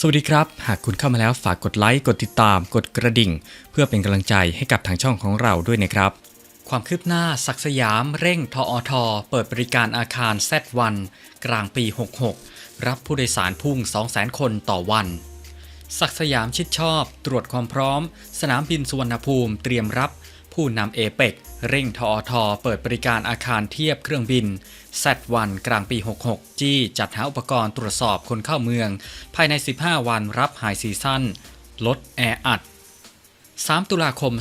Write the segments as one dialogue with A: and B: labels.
A: สวัสดีครับ หากคุณเข้ามาแล้วฝากกดไลค์ กดติดตาม กดกระดิ่ง เพื่อเป็นกำลังใจให้กับทางช่องของเราด้วยนะครับ ความคืบหน้าศักสยาม เร่งทออทเปิดบริการอาคาร Z1 กลางปี 66 รับผู้โดยสารพุ่ง 200,000 คนต่อวัน ศักสยามชิดชอบ ตรวจความพร้อม สนามบินสุวรรณภูมิ เตรียมรับ ผู้นำเอเปกเร่งทอทอเปิดบริการอาคารเทียบเครื่องบิน Z1 กลางปี 66 จี้จัดหาอุปกรณ์ตรวจสอบคนเข้าเมือง ภายใน 15 วันรับหายซีซั่น ลดแออัด 3 ตุลาคม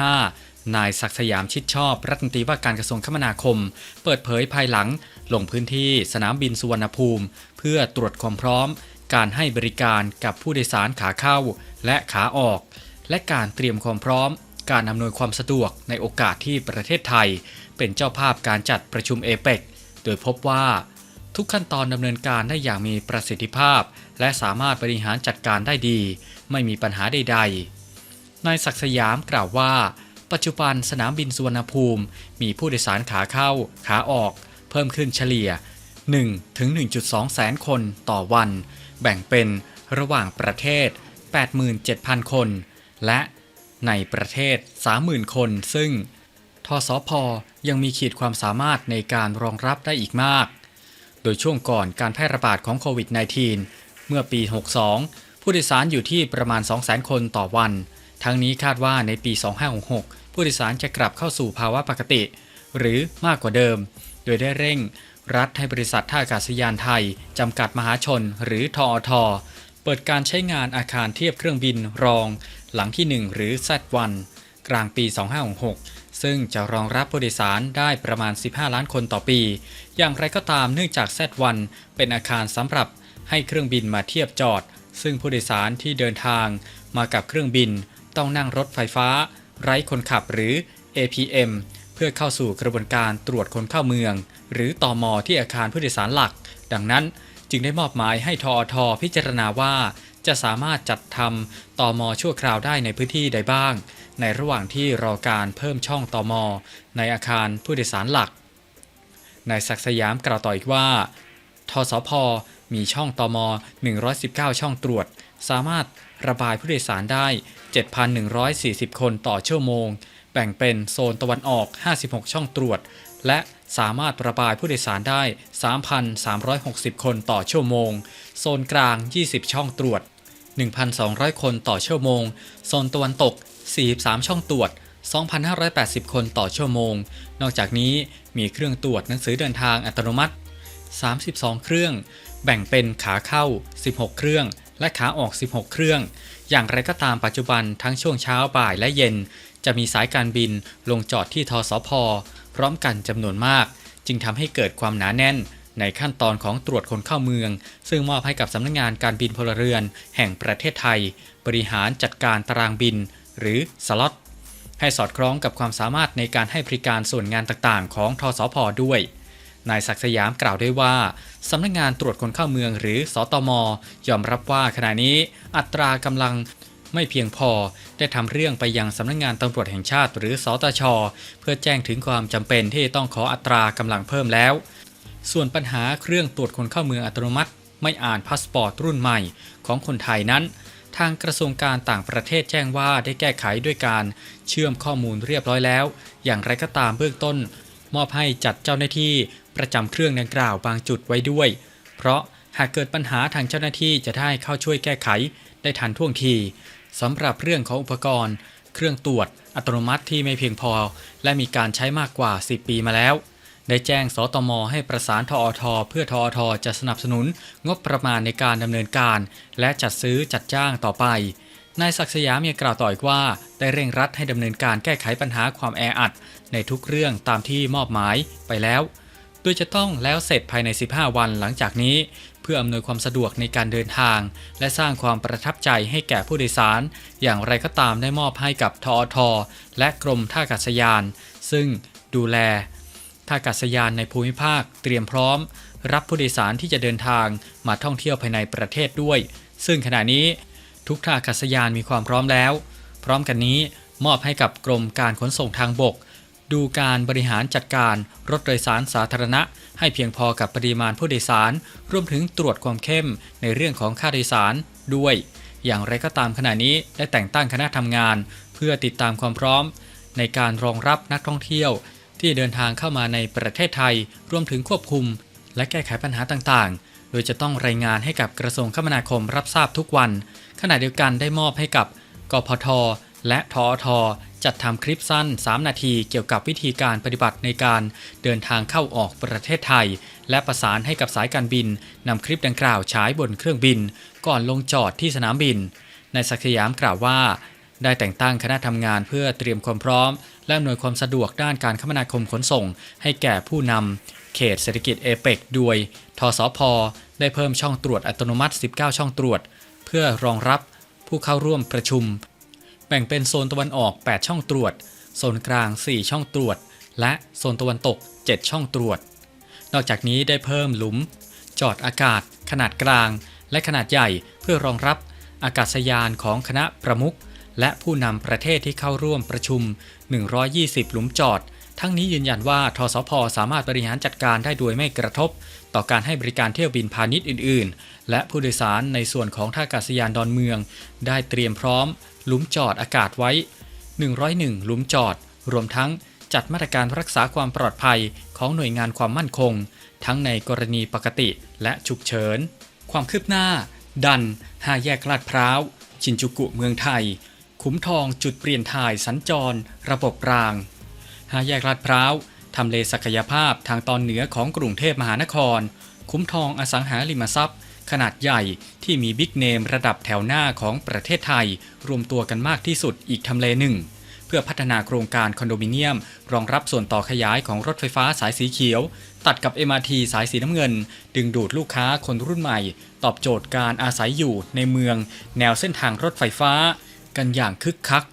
A: 2565 นายศักสยามชิดชอบ รัฐมนตรีว่าการกระทรวงคมนาคม เปิดเผยภายหลัง ลงพื้นที่สนามบินสุวรรณภูมิ เพื่อตรวจความพร้อม การให้บริการกับผู้โดยสารขาเข้าและขาออก และการเตรียมความพร้อม การอำนวยความสะดวกในโอกาสที่ประเทศไทย เป็นเจ้าภาพการจัดประชุมเอเปกโดยพบว่า ทุกขั้นตอนดำเนินการได้อย่างมีประสิทธิภาพ และสามารถบริหารจัดการได้ดี ไม่มีปัญหาใดๆนายศักดิ์สยามกล่าวว่า ปัจจุบันสนามบินสุวรรณภูมิ มีผู้โดยสารขาเข้า ขาออก เพิ่มขึ้นเฉลี่ย 1 ถึง 1.2 แสนคนต่อวัน แบ่งเป็นระหว่างประเทศ 87,000 คน และ ในประเทศ 30,000 คน ซึ่งทสพยังมีขีดความสามารถในการรองรับได้อีกมาก โดยช่วงก่อนการแพร่ระบาดของโควิด -19 เมื่อปี 62 ผู้โดยสารอยู่ที่ประมาณ 200,000 คนต่อวัน ทั้งนี้คาดว่าในปี 2566 ผู้โดยสารจะกลับเข้าสู่ภาวะปกติ หรือมากกว่าเดิม โดยได้เร่งรัฐให้บริษัทท่าอากาศยานไทย จำกัดมหาชนหรือทอท เปิดการใช้งานอาคารเทียบเครื่องบินรอง หลังที่ 1 หรือ Z1 กลางปี 2566 ซึ่งจะรองรับผู้โดยสารได้ประมาณ 15 ล้านคนต่อปี อย่างไรก็ตามเนื่องจาก Z1 เป็นอาคารสำหรับให้เครื่องบินมาเทียบจอด ซึ่งผู้โดยสารที่เดินทางมากับเครื่องบิน ต้องนั่งรถไฟฟ้า ไร้คนขับหรือ APM เพื่อเข้าสู่กระบวนการตรวจคนเข้าเมือง หรือตอมอที่อาคารผู้โดยสารหลัก ดังนั้น จึงได้มอบหมายให้ทอทพิจารณาว่า จะสามารถจัดทำตอมอชั่วคราวได้ในพื้นที่ใดบ้าง ในระหว่างที่รอการเพิ่มช่องตอมอในอาคารผู้โดยสารหลักนายศักสยามกล่าวต่ออีกว่า ทสพ มีช่องตอม119 ช่องตรวจ สามารถระบายผู้โดยสารได้ 7,140 คนต่อชั่วโมง แบ่งเป็นโซนตะวันออก 56 ช่องตรวจ และสามารถระบายผู้โดยสารได้ 3,360 คนต่อชั่วโมง โซนกลาง 20 ช่องตรวจ 1,200 คนต่อชั่วโมง โซนตะวันตก 43 ช่องตรวจ 2,580 คนต่อชั่วโมง นอกจากนี้มีเครื่องตรวจหนังสือเดินทางอัตโนมัติ 32 เครื่อง แบ่งเป็นขาเข้า 16 เครื่อง และขาออก 16 เครื่อง อย่างไรก็ตามปัจจุบันทั้งช่วงเช้าบ่ายและเย็น จะมีสายการบินลงจอดที่ทสพพร้อมกันจำนวนมาก จึงทำให้เกิดความหนาแน่นในขั้นตอนของตรวจคนเข้าเมือง ซึ่งมอบให้กับสำนักงงานการบินพลเรือน แห่งประเทศไทย บริหารจัดการตารางบิน หรือสล็อตให้สอดคล้องกับความสามารถในการให้บริการส่วนงานต่างๆ ของทสพด้วย นายศักสยามกล่าวด้วยว่าสำนักงงานตรวจคนเข้าเมืองหรือสอตมยอมรับว่าขณะนี้อัตรากำลัง ไม่เพียงพอ ได้ทำเรื่องไปยังสำนักงงานตำรวจแห่งชาติหรือสตช เพื่อแจ้งถึงความจำเป็นที่ต้องขออัตรากำลังเพิ่มแล้ว ส่วนปัญหาเครื่องตรวจคนเข้าเมืองอัตโนมัติ ไม่อ่านพาสปอร์ตรุ่นใหม่ของคนไทยนั้น ทางกระทรวงการต่างประเทศแจ้งว่าได้แก้ไขด้วยการเชื่อมข้อมูลเรียบร้อยแล้ว อย่างไรก็ตามเบื้องต้น มอบให้จัดเจ้าหน้าที่ประจำเครื่องดังกล่าวบางจุดไว้ด้วย เพราะหากเกิดปัญหาทางเจ้าหน้าที่จะได้เข้าช่วยแก้ไขได้ทันท่วงที สำหรับเรื่องของอุปกรณ์ เครื่องตรวจอัตโนมัติที่ไม่เพียงพอ และมีการใช้มากกว่า 10 ปีมาแล้ว ได้แจ้งสตมให้ประสานทอทเพื่อทอทจะสนับสนุนงบประมาณในการดำเนินการ และจัดซื้อจัดจ้างต่อไปนายศักดิ์สยามยังกล่าวต่ออีกว่า ได้เร่งรัดให้ดำเนินการแก้ไขปัญหาความแออัด ในทุกเรื่องตามที่มอบหมายไปแล้ว โดยจะต้องแล้วเสร็จภายใน 15 วันหลังจากนี้ เพื่ออำนวยความสะดวกในการเดินทาง และสร้างความประทับใจให้แก่ผู้โดยสาร อย่างไรก็ตามได้มอบให้กับทอทและกรมท่าอากาศยาน ซึ่งดูแลท่าอากาศยานในภูมิภาคเตรียมพร้อม รับผู้โดยสารที่จะเดินทางมาท่องเที่ยวภายในประเทศด้วย ซึ่งขณะนี้ทุกท่าอากาศยานมีความพร้อมแล้ว พร้อมกันนี้มอบให้กับกรมการขนส่งทางบก ดูการบริหารจัดการรถโดยสารสาธารณะ ให้เพียงพอกับปริมาณผู้โดยสาร รวมถึงตรวจความเข้มในเรื่องของค่าโดยสารด้วย อย่างไรก็ตามขณะนี้ได้แต่งตั้งคณะทำงาน เพื่อติดตามความพร้อม ในการรองรับนักท่องเที่ยว ที่เดินทางเข้ามาในประเทศไทย รวมถึงควบคุม และแก้ไขปัญหาต่างๆ โดยจะต้องรายงานให้กับกระทรวงคมนาคมรับทราบทุกวัน ขณะเดียวกันได้มอบให้กับ กพทและทอท จัดทำคลิปสั้น 3 นาทีเกี่ยวกับวิธีการปฏิบัติในการเดินทางเข้าออกประเทศไทย และประสานให้กับสายการบินนำคลิปดังกล่าวฉายบนเครื่องบิน ก่อนลงจอดที่สนามบินนายศักสยามกล่าวว่า ได้แต่งตั้งคณะทำงานเพื่อเตรียมความพร้อม และอำนวยความสะดวกด้านการคมนาคมขนส่ง ให้แก่ผู้นำเขตเศรษฐกิจเอเปกด้วยทสพได้เพิ่มช่องตรวจอัตโนมัติ 19 ช่องตรวจ เพื่อรองรับผู้เข้าร่วมประชุม แบ่งเป็นโซนตะวันออก 8 ช่องตรวจ โซนกลาง 4 ช่องตรวจ และโซนตะวันตก 7 ช่องตรวจ นอกจากนี้ได้เพิ่มหลุม จอดอากาศ ขนาดกลาง และขนาดใหญ่เพื่อรองรับอากาศยานของคณะประมุขและผู้นำประเทศที่เข้าร่วมประชุม 120 หลุมจอด ทั้งนี้ยืนยันว่าทสพสามารถบริหารจัดการได้โดยไม่กระทบ ต่อการให้บริการเที่ยวบินพาณิชย์อื่น ๆ และผู้โดยสารในส่วนของท่าอากาศยานดอนเมือง ได้เตรียมพร้อม หลุมจอดอากาศไว้ 101 หลุมจอด รวมทั้งจัดมาตรการรักษาความปลอดภัยของหน่วยงานความมั่นคง ทั้งในกรณีปกติและฉุกเฉิน ความคืบหน้า ดันห้าแยกลาดพร้าว ชินจูกุเมืองไทย ขุมทองจุดเปลี่ยนถ่ายสัญจร ระบบรางห้าแยกลาดพร้าวทำเลศักยภาพทางตอนเหนือของกรุงเทพมหานคร คุ้มทองอสังหาริมทรัพย์ ขนาดใหญ่ที่มีบิ๊กเนมระดับแถวหน้าของประเทศไทย รวมตัวกันมากที่สุดอีกทำเลหนึ่ง เพื่อพัฒนาโครงการคอนโดมิเนียม รองรับส่วนต่อขยายของรถไฟฟ้าสายสีเขียว ตัดกับ MRT สายสีน้ำเงิน ดึงดูดลูกค้าคนรุ่นใหม่ ตอบโจทย์การอาศัยอยู่ในเมือง แนวเส้นทางรถไฟฟ้า กันอย่างคึกคัก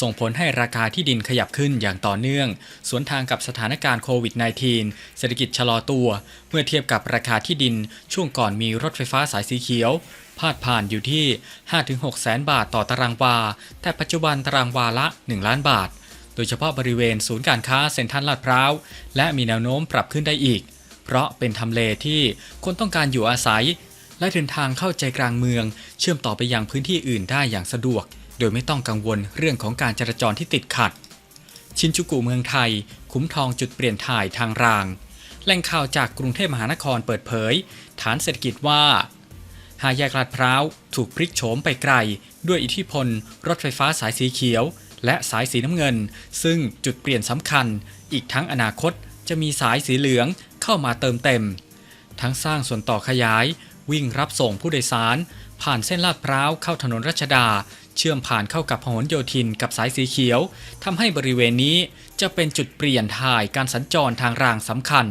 A: ส่งผลให้ราคาที่ดินขยับขึ้นอย่างต่อเนื่อง สวนทางกับสถานการณ์โควิด -19 เศรษฐกิจชะลอตัว เมื่อเทียบกับราคาที่ดินช่วงก่อนมีรถไฟฟ้าสายสีเขียว พาดผ่านอยู่ที่ 5-6 แสนบาทต่อตารางวา แต่ปัจจุบันตารางวาละ 1 ล้านบาท โดยเฉพาะบริเวณศูนย์การค้าเซ็นทรัลลาดพร้าว และมีแนวโน้มปรับขึ้นได้อีก เพราะเป็นทำเลที่คนต้องการอยู่อาศัย และเดินทางเข้าใจกลางเมือง เชื่อมต่อไปยังพื้นที่อื่นได้อย่างสะดวก โดยไม่ต้องกังวลเรื่องของการจราจรที่ติดขัด ชินจูกุเมืองไทย คุ้มทองจุดเปลี่ยนถ่ายทางราง แหล่งข่าวจากกรุงเทพมหานครเปิดเผย ฐานเศรษฐกิจว่าหาแยกลาดพร้าวถูกพลิกโฉมไปไกล ด้วยอิทธิพล รถไฟฟ้าสายสีเขียว และสายสีน้ำเงิน ซึ่งจุดเปลี่ยนสำคัญ อีกทั้งอนาคตจะมีสายสีเหลืองเข้ามาเติมเต็ม ทั้งสร้างส่วนต่อขยาย วิ่งรับส่งผู้โดยสาร ผ่านเส้นลาดพร้าวเข้าถนนรัชดา เชื่อมผ่านเข้ากับพหลโยธินกับสายสีเขียวทำให้บริเวณนี้จะเป็นจุดเปลี่ยนถ่ายการสัญจรทางรางสำคัญ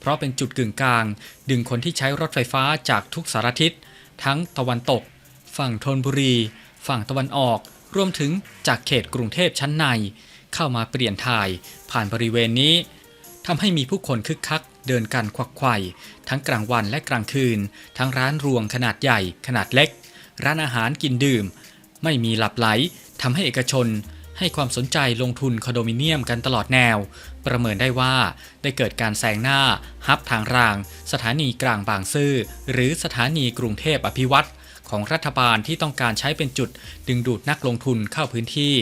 A: เพราะเป็นจุดกึ่งกลาง ดึงคนที่ใช้รถไฟฟ้าจากทุกสารทิศ ทั้งตะวันตก ฝั่งธนบุรี ฝั่งตะวันออก รวมถึงจากเขตกรุงเทพชั้นใน เข้ามาเปลี่ยนถ่าย ผ่านบริเวณนี้ ทำให้มีผู้คนคึกคัก เดินกันควักไข่ทั้งกลางวันและกลางคืน ทั้งร้านรวงขนาดใหญ่ ขนาดเล็ก ร้านอาหารกินดื่ม ไม่มีหลับไหลทำให้เอกชนให้ความสนใจลงทุนคอนโดมิเนียมกันตลอดแนว ประเมินได้ว่าได้เกิดการแซงหน้า ฮับทางราง สถานีกลางบางซื่อ หรือสถานีกรุงเทพอภิวัตรของรัฐบาลที่ต้องการใช้เป็นจุด ดึงดูดนักลงทุนเข้าพื้นที่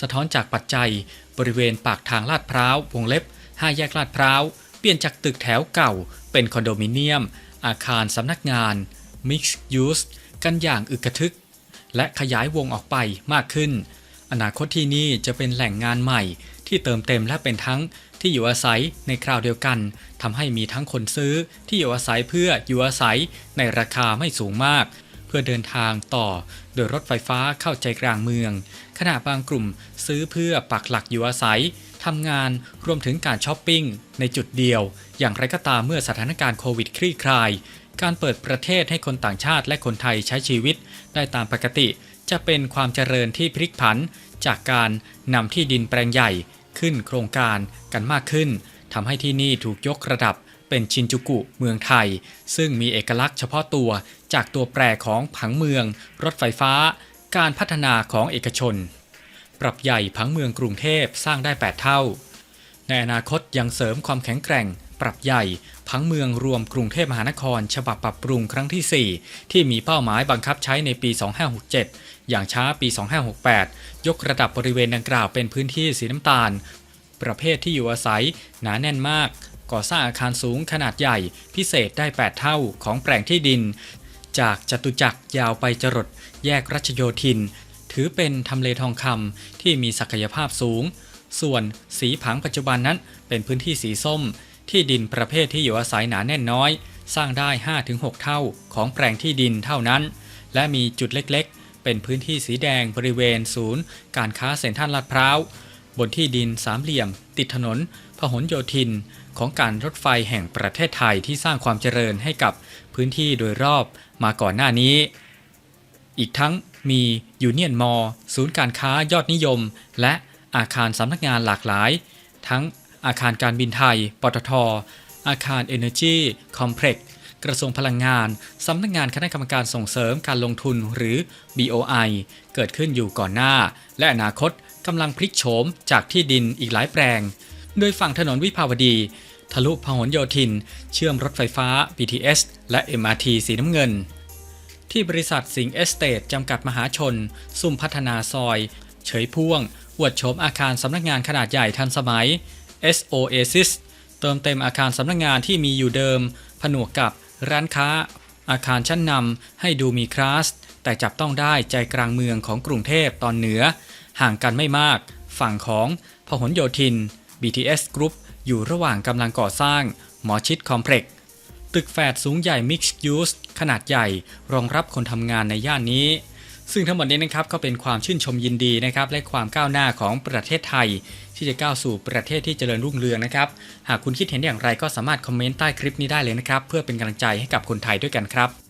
A: สะท้อนจากปัจจัย บริเวณปากทางลาดพร้าววงเล็บ ห้าแยกลาดพร้าว เปลี่ยนจากตึกแถวเก่า เป็นคอนโดมิเนียม อาคารสำนักงาน Mixed Use กันอย่างอึกกระทึก และขยายวงออกไปมากขึ้น อนาคตที่นี่จะเป็นแหล่งงานใหม่ ที่เติมเต็มและเป็นทั้งที่อยู่อาศัยในคราวเดียวกันทำให้มีทั้งคนซื้อที่อยู่อาศัยเพื่ออยู่อาศัยในราคาไม่สูงมาก เพื่อเดินทางต่อโดยรถไฟฟ้าเข้าใจกลางเมือง ขณะบางกลุ่มซื้อเพื่อปักหลักอยู่อาศัย ทำงานรวมถึงการช้อปปิ้งในจุดเดียว อย่างไรก็ตามเมื่อสถานการณ์โควิดคลี่คลาย การเปิดประเทศให้คนต่างชาติและคนไทยใช้ชีวิตได้ตามปกติ จะเป็นความเจริญที่พลิกผัน จากการนำที่ดินแปลงใหญ่ขึ้นโครงการกันมากขึ้นทำให้ที่นี่ถูกยกระดับเป็นชินจูกุเมืองไทย ซึ่งมีเอกลักษณ์เฉพาะตัวจากตัวแปรของผังเมือง รถไฟฟ้า การพัฒนาของเอกชน ปรับใหญ่ผังเมืองกรุงเทพสร้างได้ 8 เท่า ในอนาคตยังเสริมความแข็งแกร่ง ปรับใหญ่พังเมืองรวมกรุงเทพมหานคร ฉบับปรับปรุงครั้งที่ 4 ที่มีเป้าหมายบังคับใช้ในปี 2567 อย่างช้าปี 2568 ยกระดับบริเวณดังกล่าวเป็นพื้นที่สีน้ำตาล ประเภทที่อยู่อาศัย หนาแน่นมาก ก่อสร้างอาคารสูงขนาดใหญ่ พิเศษได้ 8 เท่าของแปลงที่ดิน จากจตุจักรยาวไปจรด แยกรัชโยธิน ถือเป็นทำเลทองคำที่มีศักยภาพสูง ส่วนสีผังปัจจุบันนั้นเป็นพื้นที่สีส้ม ที่ดินประเภทที่อยู่อาศัยหนาแน่นน้อย สร้างได้ 5-6 เท่าของแปลงที่ดินเท่านั้น และมีจุดเล็กๆ เป็นพื้นที่สีแดงบริเวณศูนย์ การค้าเซ็นทรัลลาดพร้าวบนที่ดินสามเหลี่ยม ติดถนน พหลโยธิน ของการรถไฟแห่งประเทศไทยที่สร้างความเจริญให้กับพื้นที่โดยรอบมาก่อนหน้านี้ อีกทั้ง มียูเนียนมอศูนย์การค้ายอดนิยม และอาคารสำนักงานหลากหลาย ทั้งอาคารการบินไทย ปตท อาคาร Energy Complex กระทรวงพลังงาน สำนักงานคณะกรรมการส่งเสริมการลงทุนหรือ BOI เกิดขึ้นอยู่ก่อนหน้า และอนาคตกำลังพลิกโฉมจากที่ดินอีกหลายแปลง โดยฝั่งถนนวิภาวดี ทะลุพหลโยธิน เชื่อมรถไฟฟ้า BTS และ MRT สีน้ำเงิน ที่บริษัทสิงห์เอสเตทจำกัดมหาชน ซุ่มพัฒนาซอย เฉยพ่วงอวดโฉมอาคารสำนักงานขนาดใหญ่ทันสมัย SOASIS เติมเต็มอาคารสำนักงานที่มีอยู่เดิม ผนวกกับร้านค้า อาคารชั้นนำให้ดูมีคลาส แต่จับต้องได้ใจกลางเมืองของกรุงเทพตอนเหนือ ห่างกันไม่มาก ฝั่งของพหลโยธิน BTS Group อยู่ระหว่างกำลังก่อสร้าง หมอชิดคอมเพล็กซ์ ตึกแฝดสูงใหญ่ Mixed Use ขนาดใหญ่ รองรับคนทำงานในย่านนี้ ซึ่งทั้งหมดนี้นะครับก็เป็นความชื่นชมยินดีนะครับและความก้าวหน้าของประเทศไทย ที่จะก้าวสู่ประเทศที่เจริญรุ่งเรืองนะครับ หากคุณคิดเห็นอย่างไรก็สามารถคอมเมนต์ใต้คลิปนี้ได้เลยนะครับ เพื่อเป็นกำลังใจให้กับคนไทยด้วยกันครับ